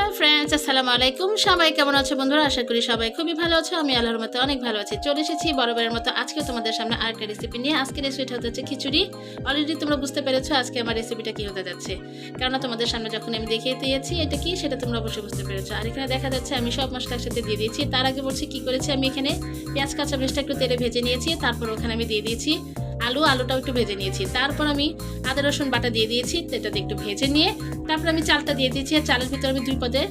Hello friends আসসালামু আলাইকুম সবাই কেমন আছো বন্ধুরা? আশা করি সবাই খুবই ভালো আছো। আমি আল্লাহর মতো অনেক ভালো আছি। চলে এসেছি বরাবরের মতো আজকে তোমাদের সামনে আরেকটা রেসিপি নিয়ে। আজকে রেসিপিটা হতে যাচ্ছে খিচুড়ি। অলরেডি তোমরা বুঝতে পেরেছ আজকে আমার রেসিপিটা কি হতে যাচ্ছে। কেননা তোমাদের সামনে যখন আমি দেখিয়ে দিয়েছি, এটা কি? সেটা তোমরা অবশ্যই বুঝতে পেরেছ। আর এখানে দেখা যাচ্ছে আমি সব মশলা একসাথে দিয়ে দিয়েছি। তার আগে বলছি কি করেছি আমি এখানে পেঁয়াজ কাঁচা মরিচটা একটু তেলে ভেজে নিয়েছি। তারপর ওখানে আমি দিয়ে দিয়েছি আলু, আলুটাও একটু ভেজে নিয়েছি। তারপর আমি আদা, রসুন বাটা দিয়ে দিয়েছি, এটাতে একটু ভেজে নিয়ে তারপর আমি চালটা দিয়ে দিয়েছি, আর চালের ভিতরে আমি দুই পদে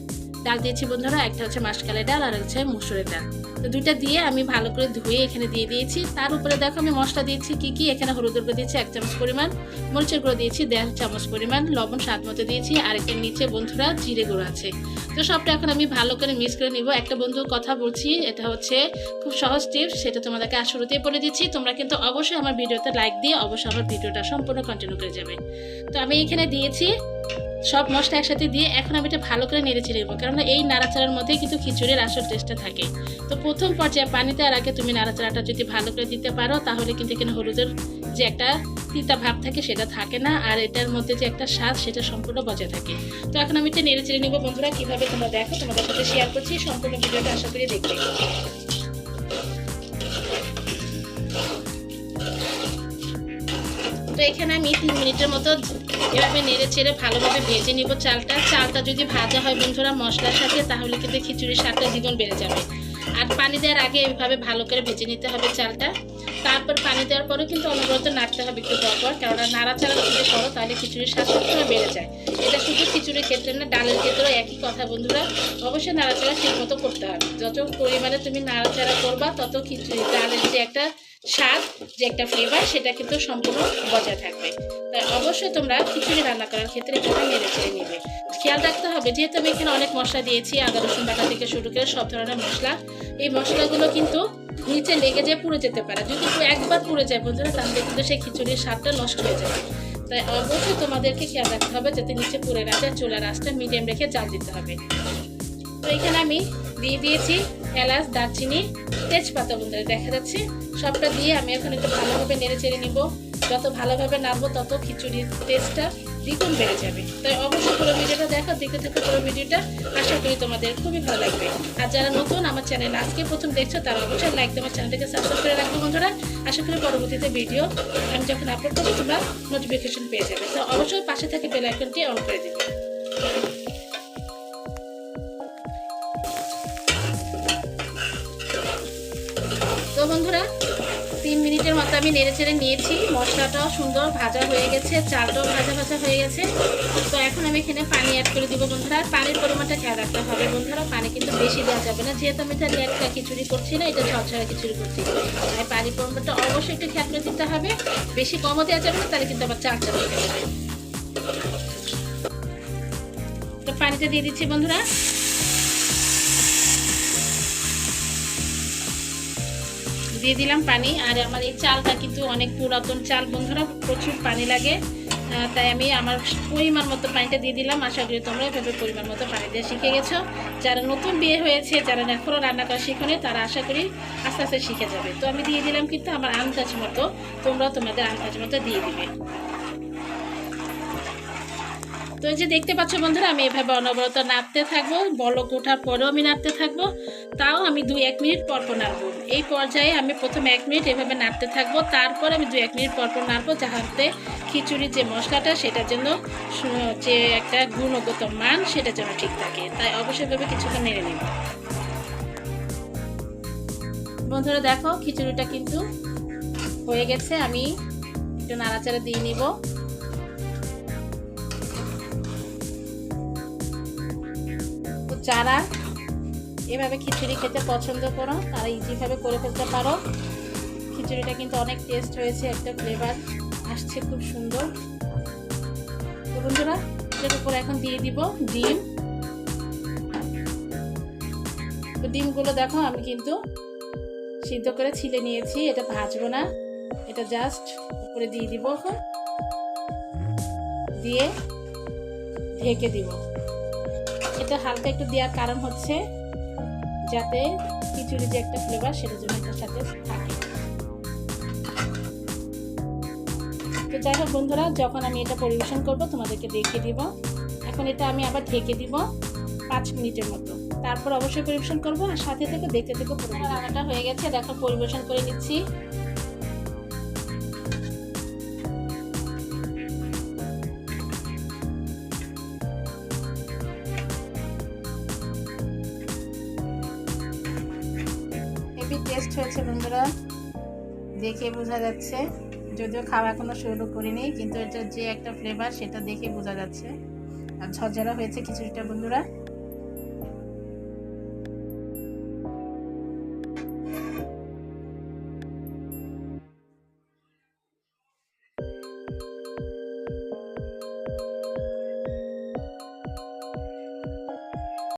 ডাল দিয়েছি বন্ধুরা, একটা হচ্ছে মাসকালের ডাল, আর হচ্ছে মুসুরের ডাল। তো দুইটা দিয়ে আমি ভালো করে ধুয়ে এখানে দিয়ে দিয়েছি। তার উপরে দেখো আমি মশলা দিয়েছি, কি কি? এখানে হলুদের গুঁড়ো দিয়েছি, এক চামচ পরিমাণ। মরিচের গুঁড়ো দিয়েছি, দেড় চামচ পরিমাণ। লবণ স্বাদ মতো দিয়েছি, আর এখানে নিচে বন্ধুরা জিরে গুঁড়ো আছে। তো সবটা এখন আমি ভালো করে মিক্স করে নিব। একটা বন্ধুর কথা বলছি, এটা হচ্ছে খুব সহজ টিপস, সেটা তোমাদেরকে আর শুরুতেই বলে দিচ্ছি। তোমরা কিন্তু অবশ্যই আমার ভিডিওতে লাইক দিয়ে অবশ্যই আমার ভিডিওটা সম্পূর্ণ কন্টিনিউ করে যাবে। তো আমি এখানে দিয়েছি সব মশলা একসাথে দিয়ে এখন আমি এটা ভালো করে নেড়ে ছেড়ে দেবো কারণ এই নাড়াচাড়ার মধ্যেই কিন্তু খিচুড়ির আসল টেস্টটা থাকে। তো প্রথম পর্যায়ে পানি দেওয়ার আগে তুমি নাড়াচাড়াটা যদি ভালো করে দিতে পারো, তাহলে কিন্তু এখানে হলুদের যে একটা তিতা ভাব থাকে সেটা থাকে না, আর এটার মধ্যে যে একটা স্বাদ সেটা সম্পূর্ণ বজায় থাকে। তো এখন আমি এটা নেড়ে চেড়ে নিবো বন্ধুরা, কীভাবে তোমরা দেখো তোমাদের সাথে শেয়ার করছি, সম্পূর্ণ ভিডিওটা আশা করি দেখবে। তো এখানে আমি তিন মিনিটের মতো এভাবে নেড়ে চেড়ে ভালোভাবে ভেজে নিব চালটা। চালটা যদি ভাজা হয় বন্ধুরা মশলার সাথে, তাহলে কিন্তু খিচুড়ির স্বাদটা দ্বিগুণ বেড়ে যাবে। আর পানি দেওয়ার আগে এভাবে ভালো করে ভেজে নিতে হবে চালটা। তারপর পানি দেওয়ার পরেও কিন্তু অনবরত নাড়তে হবে একটু পরপর কেননা নাড়াচাড়া যদি করো, তাহলে খিচুড়ির স্বাদ সবসময় বেড়ে যায়। এটা শুধু খিচুড়ির ক্ষেত্রে না, ডালের ক্ষেত্রেও একই কথা বন্ধুরা। অবশ্যই নাড়াচাড়া ঠিক মতো করতে হবে। যত পরিমাণে তুমি নাড়াচাড়া করবা, তত খিচুড়ি, ডালের যে একটা স্বাদ যে একটা ফ্লেভার সেটা কিন্তু সম্পূর্ণ বজায় থাকবে। তাই অবশ্যই তোমরা খিচুড়ি রান্না করার ক্ষেত্রে এভাবে নেড়ে চেড়ে নেবে। খেয়াল রাখতে হবে, যেহেতু আমি এখানে অনেক মশলা দিয়েছি, আদা, রসুন বাটা থেকে শুরু করে সব ধরনের মশলা, এই মশলাগুলো কিন্তু নিচে লেগে যেয়ে, পুড়ে যেতে পারে। যদি একবার পুড়ে যায় বন্ধুরা, তাহলে কিন্তু সেই খিচুড়ির স্বাদটা নষ্ট হয়ে যাবে। তাই অবশ্যই তোমাদেরকে খেয়াল রাখতে হবে, যাতে নিচে পুড়ে না যায়, চুলার আঁচটা মিডিয়াম রেখে জাল দিতে হবে। এখানে আমি দিয়ে দিয়েছি এলাচ, দারচিনি, তেজপাতা বন্ধুরা, দেখা যাচ্ছে। সবটা দিয়ে আমি এখন একটু ভালোভাবে নেড়ে চেড়ে নিব। যত ভালোভাবে নাড়বো, তত খিচুড়ির টেস্টটা দ্বিগুণ বেড়ে যাবে। তাই অবশ্যই পুরো ভিডিওটা দেখো, দেখতে থেকে পুরো ভিডিওটা। আশা করি তোমাদের খুবই ভালো লাগবে। আর যারা নতুন আমার চ্যানেল আজকে প্রথম দেখছ, তারা অবশ্যই লাইক তোমার চ্যানেলটাকে সাবস্ক্রাইব করে রাখবে বন্ধুরা। আশা করি পরবর্তীতে ভিডিও আমি যখন আপলোড করব, তোমরা নোটিফিকেশন পেয়ে যাবে। তো অবশ্যই পাশে থেকে বেল আইকনটি অন করে দেবে। তো বন্ধুরা, তিন মিনিটের মতো আমি নেড়ে চেড়ে নিয়েছি। মশলাটাও সুন্দর ভাজা হয়ে গেছে, চালটাও ভাজা ভাজা হয়ে গেছে। তো এখন আমি এখানে পানি অ্যাড করে দিব বন্ধুরা। পানির পরিমাণটা খেয়াল রাখতে হবে বন্ধুরা, পানি কিন্তু বেশি দেওয়া যাবে না। যেহেতু আমি তাহলে একটা খিচুড়ি করছি না, এটা ছড়ছড়া খিচুড়ি করছি। তাই পানির পরিমাণটা অবশ্যই একটু খেয়াল করে দিতে হবে। বেশি কমও দেওয়া যাবে না, তাহলে কিন্তু আবার চাল চাল তো পানিটা দিয়ে দিচ্ছি বন্ধুরা। দিয়ে দিলাম পানি আর আমার এই চালটা কিন্তু অনেক পুরাতন চাল। বন্ধুরা, প্রচুর পানি লাগে তাই আমি আমার পরিমাণ মতো পানিটা দিয়ে দিলাম। আশা করি তোমরা এভাবে পরিমাণ মতো পানি দিয়ে শিখে গেছো। যারা নতুন বিয়ে হয়েছে, যারা এখনও রান্না করা শিখনে, তারা আশা করি আস্তে আস্তে শিখে যাবে। তো আমি দিয়ে দিলাম কিন্তু আমার আন্দাজ মতো, তোমরাও তোমাদের আন্দাজ মতো দিয়ে দিবে। তো এই যে দেখতে পাচ্ছ বন্ধুরা, আমি এভাবে অনবরত নাড়তে থাকব, বলক ওঠার পরেও আমি নাড়তে থাকব। তাও আমি দুই এক মিনিট পর পর নাড়বো এই পর্যায়ে আমি প্রথম এক মিনিট এভাবে নাড়তে থাকব, তারপর আমি দুই এক মিনিট পরপর পর নাড়বো যাহাতে খিচুড়ির যে মশলাটা, সেটার জন্য যে একটা গুণগত মান, সেটা জন্য ঠিক থাকে। তাই অবশ্যই এভাবে কিছুক্ষণ নেড়ে নিব। বন্ধুরা দেখো, খিচুড়িটা কিন্তু হয়ে গেছে, আমি একটু নাড়াচাড়া দিয়ে নিব। যারা এভাবে খিচুড়ি খেতে পছন্দ করো, তারা ইজিভাবে করে ফেলতে পারো। খিচুড়িটা কিন্তু অনেক টেস্ট হয়েছে একটা ফ্লেভার আসছে খুব সুন্দর। তো বন্ধুরা, এটার উপর এখন দিয়ে দিব ডিম। তো ডিমগুলো দেখো, আমি কিন্তু সিদ্ধ করে ছিলে নিয়েছি, এটা ভাজবো না। এটা জাস্ট উপরে দিয়ে দিব। দিয়ে ঢেকে দিব। এটা হালকা একটু দেওয়ার কারণ হচ্ছে যাতে খিচুড়ি যে একটা ফ্লেভার সেটা যেন এটার সাথে থাকে। তো যাই হোক বন্ধুরা, যখন আমি এটা পরিবেশন করব, তোমাদেরকে দেখিয়ে দিব। এখন এটা আমি আবার ঢেকে দিব পাঁচ মিনিটের মতো। তারপর অবশ্যই পরিবেশন করব আর সাথে থেকে দেখতে থেকে রান্নাটা হয়ে গেছে। দেখো, পরিবেশন করে নিচ্ছি। টেস্ট হয়েছে বন্ধুরা। দেখে বোঝা যাচ্ছে। যদিও খাওয়া এখনও শুরু করিনি, কিন্তু এটা যে একটা ফ্লেভার সেটা দেখে বোঝা যাচ্ছে। আর ঝরঝরা হয়েছে খিচুড়িটা বন্ধুরা।